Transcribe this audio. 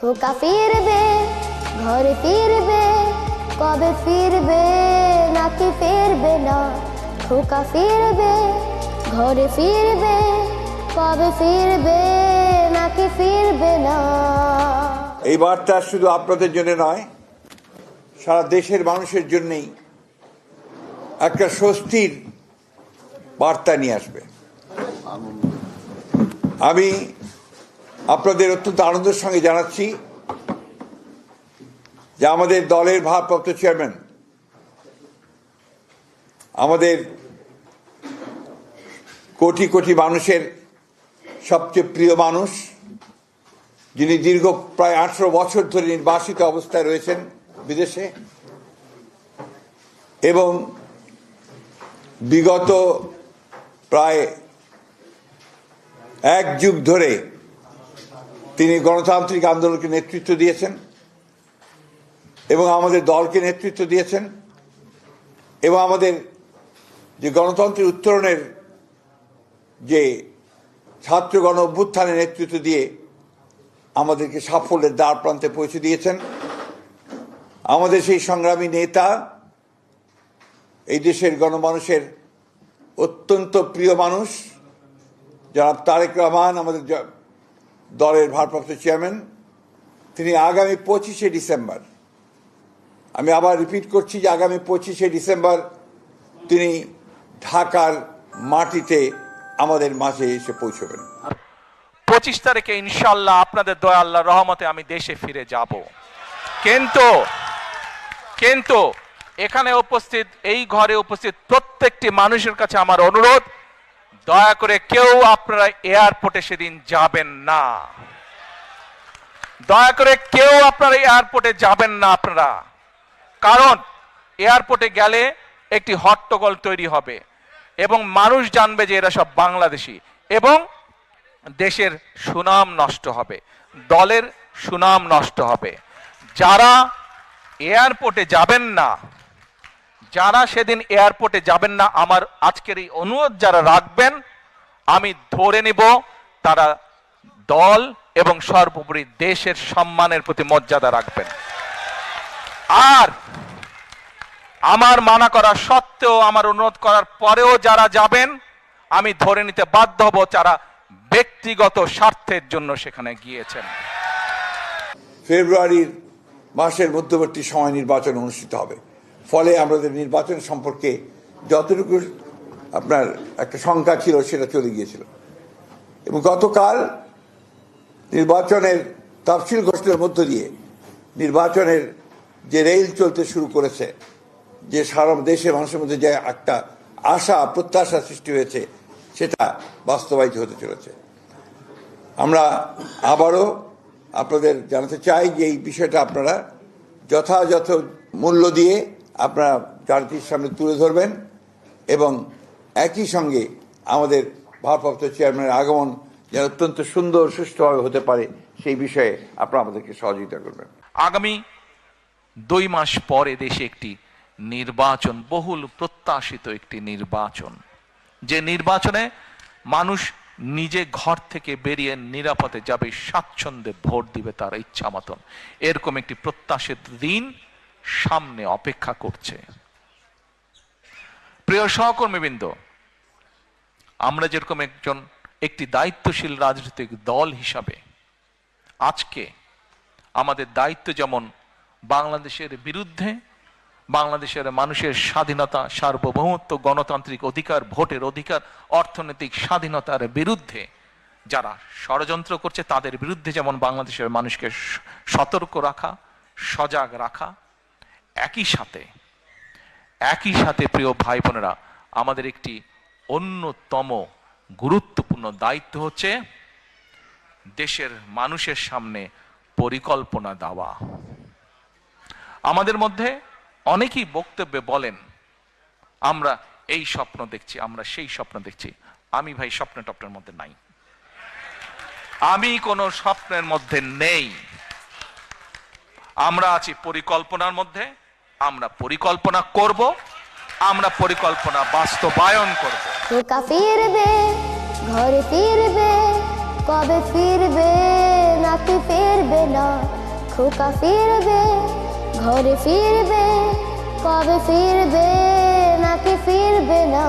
খোকা ফিরবে, ঘরে ফিরবে, কবে ফিরবে, নাকি ফিরবে না? খোকা ফিরবে, ঘরে ফিরবে, কবে ফিরবে, নাকি ফিরবে না? এই বার্তা শুধু আপনাদের জন্য নয়, সারা দেশের মানুষের জন্যই একটা স্বস্তির বার্তা নিয়ে আসবে। আমি আপনাদের অত্যন্ত আনন্দের সঙ্গে জানাচ্ছি যে আমাদের দলের ভারপ্রাপ্ত চেয়ারম্যান, আমাদের কোটি কোটি মানুষের সবচেয়ে প্রিয় মানুষ, যিনি দীর্ঘ প্রায় আঠারো বছর ধরে নির্বাসিত অবস্থায় রয়েছেন বিদেশে, এবং বিগত প্রায় এক যুগ ধরে তিনি গণতান্ত্রিক আন্দোলনকে নেতৃত্ব দিয়েছেন এবং আমাদের দলকে নেতৃত্ব দিয়েছেন এবং আমাদের যে গণতন্ত্রের উত্তরণের যে ছাত্র গণ অভ্যুত্থানের নেতৃত্ব দিয়ে আমাদেরকে সাফল্যের দ্বার প্রান্তে পৌঁছে দিয়েছেন। আমাদের সেই সংগ্রামী নেতা এই দেশের গণমানুষের অত্যন্ত প্রিয় মানুষ যারা তারেক রহমান, আমাদের দলের ভারপ্রাপ্ত চেয়ারম্যান, তিনি আগামী পঁচিশে ডিসেম্বর। আমি আবার রিপিট করছি যে আগামী পঁচিশে ডিসেম্বর তিনি ঢাকার মাটিতে আমাদের মাঝে এসে পৌঁছবেন। পঁচিশ তারিখে ইনশাল্লাহ আপনাদের দয়া, আল্লাহ রহমতে আমি দেশে ফিরে যাব। কিন্তু কিন্তু এখানে উপস্থিত, এই ঘরে উপস্থিত প্রত্যেকটি মানুষের কাছে আমার অনুরোধ দয়া করে কেউ আপনারা এয়ারপোর্টে সেদিন যাবেন না। দয়া করে কেউ আপনারা এয়ারপোর্টে যাবেন না আপনারা। কারণ এয়ারপোর্টে গেলে একটি হট্টগোল তৈরি হবে এবং মানুষ জানবে যে এরা সব বাংলাদেশি এবং দেশের সুনাম নষ্ট হবে, দলের সুনাম নষ্ট হবে। যারা এয়ারপোর্টে যাবেন না যারা সেদিন এয়ারপোর্টে যাবেন না, আমার আজকের এই অনুরোধ যারা রাখবেন, আমি ধরে নিব তারা দল এবং সর্বোপরি দেশের সম্মানের প্রতি মর্যাদা রাখবেন। আর আমার মানা করা সত্ত্বেও, আমার অনুরোধ করার পরেও যারা যাবেন, আমি ধরে নিতে বাধ্য হব যারা ব্যক্তিগত স্বার্থের জন্য সেখানে গিয়েছেন। ফেব্রুয়ারির মাসের মধ্যবর্তী সময় নির্বাচন অনুষ্ঠিত হবে। ফলে আমাদের নির্বাচন সম্পর্কে যতটুকু আপনার একটা শঙ্কা ছিল, সেটা চলে গিয়েছিল। এবং গতকাল নির্বাচনের তফসিল ঘোষণার মধ্য দিয়ে নির্বাচনের যে রেল চলতে শুরু করেছে, যে সারা দেশের মানুষের মধ্যে যে একটা আশা, প্রত্যাশা সৃষ্টি হয়েছে, সেটা বাস্তবায়িত হতে চলেছে। আমরা আবারও আপনাদের জানাতে চাই যে এই বিষয়টা আপনারা যথাযথ মূল্য দিয়ে আপনারা জাতির সামনে তুলে ধরবেন এবং একই সঙ্গে আমাদের ভারপ্রাপ্ত চেয়ারম্যানের আগমন যেন অত্যন্ত সুন্দর সুষ্ঠুভাবে হতে পারে সেই বিষয়ে আপনারা আমাদেরকে সহযোগিতা করবেন। আগামী দুই মাস পরে দেশে একটি নির্বাচন, বহুল প্রত্যাশিত একটি নির্বাচন। যে নির্বাচনে মানুষ নিজে ঘর থেকে বেরিয়ে নিরাপদে যাবে, স্বাচ্ছন্দ্যে ভোট দিবে তার ইচ্ছা মতন এরকম একটি প্রত্যাশিত দিন সামনে অপেক্ষা করছে। প্রিয় সহকর্মীবৃন্দ, আমরা যেরকম একজন, একটি দায়িত্বশীল রাজনৈতিক দল হিসাবে আজকে আমাদের দায়িত্ব যেমন বাংলাদেশের বিরুদ্ধে, বাংলাদেশের মানুষের স্বাধীনতা, সার্বভৌমত্ব, গণতান্ত্রিক অধিকার, ভোটের অধিকার, অর্থনৈতিক স্বাধীনতার বিরুদ্ধে যারা ষড়যন্ত্র করছে, তাদের বিরুদ্ধে যেমন বাংলাদেশের মানুষকে সতর্ক রাখা, সজাগ রাখা একই সাথে একই সাথে প্রিয় ভাই বোনেরা আমাদের একটি অন্যতম গুরুত্বপূর্ণ দায়িত্ব হচ্ছে দেশের মানুষের সামনে পরিকল্পনা দেওয়া। আমাদের মধ্যে অনেকেই বক্তব্যে বলেন, আমরা এই স্বপ্ন দেখছি, আমরা সেই স্বপ্ন দেখছি। আমি ভাই, স্বপ্ন টপ্নের মধ্যে নাই। আমি কোনো স্বপ্নের মধ্যে নেই। আমরা আছি পরিকল্পনার মধ্যে আমরা পরিকল্পনা করব, আমরা পরিকল্পনা বাস্তবায়ন করব। খোকা ফিরবে, ঘরে ফিরবে, কবে ফিরবে, নাকি ফিরবে না? খোকা ফিরবে, ঘরে ফিরবে, কবে ফিরবে, নাকি ফিরবে না?